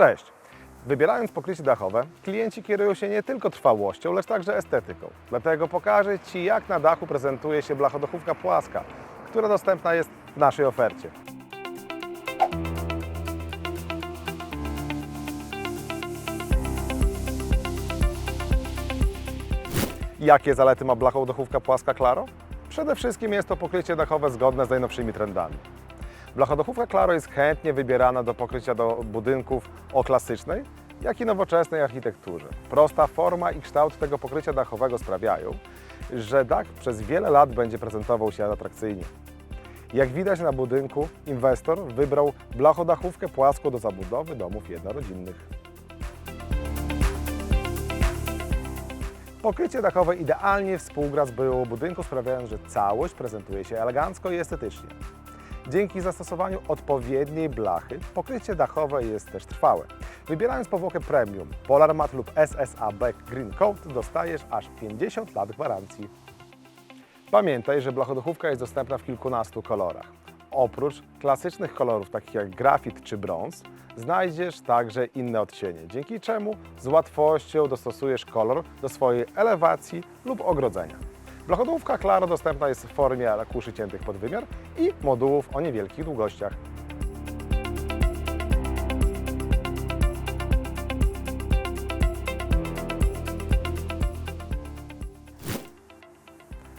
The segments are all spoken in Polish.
Cześć! Wybierając pokrycie dachowe, klienci kierują się nie tylko trwałością, lecz także estetyką. Dlatego pokażę Ci, jak na dachu prezentuje się blachodachówka płaska, która dostępna jest w naszej ofercie. Jakie zalety ma blachodachówka płaska Claro? Przede wszystkim jest to pokrycie dachowe zgodne z najnowszymi trendami. Blachodachówka Claro jest chętnie wybierana do pokrycia do budynków o klasycznej, jak i nowoczesnej architekturze. Prosta forma i kształt tego pokrycia dachowego sprawiają, że dach przez wiele lat będzie prezentował się atrakcyjnie. Jak widać na budynku, inwestor wybrał blachodachówkę płaską do zabudowy domów jednorodzinnych. Pokrycie dachowe idealnie współgra z budynku, sprawiając, że całość prezentuje się elegancko i estetycznie. Dzięki zastosowaniu odpowiedniej blachy, pokrycie dachowe jest też trwałe. Wybierając powłokę premium Polar Mat lub SSA Black Green Coat dostajesz aż 50 lat gwarancji. Pamiętaj, że blachodachówka jest dostępna w kilkunastu kolorach. Oprócz klasycznych kolorów takich jak grafit czy brąz, znajdziesz także inne odcienie, dzięki czemu z łatwością dostosujesz kolor do swojej elewacji lub ogrodzenia. Blachodówka Claro dostępna jest w formie arkuszy ciętych pod wymiar i modułów o niewielkich długościach.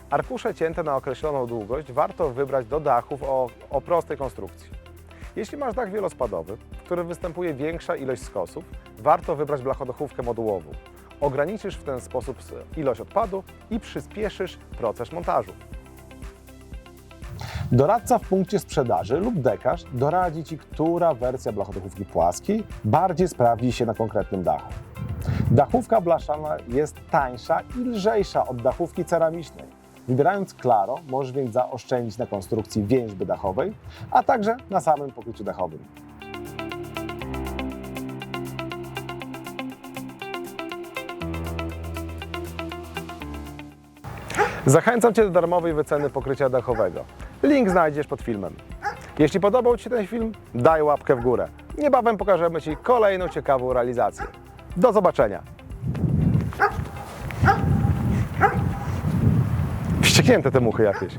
Arkusze cięte na określoną długość warto wybrać do dachów o, o prostej konstrukcji. Jeśli masz dach wielospadowy, w którym występuje większa ilość skosów, warto wybrać blachodachówkę modułową. Ograniczysz w ten sposób ilość odpadu i przyspieszysz proces montażu. Doradca w punkcie sprzedaży lub dekarz doradzi Ci, która wersja blachodachówki płaskiej bardziej sprawdzi się na konkretnym dachu. Dachówka blaszana jest tańsza i lżejsza od dachówki ceramicznej. Wybierając Claro, możesz więc zaoszczędzić na konstrukcji więźby dachowej, a także na samym pokryciu dachowym. Zachęcam Cię do darmowej wyceny pokrycia dachowego. Link znajdziesz pod filmem. Jeśli podobał Ci się ten film, daj łapkę w górę. Niebawem pokażemy Ci kolejną ciekawą realizację. Do zobaczenia! Wścieknięte te muchy jakieś.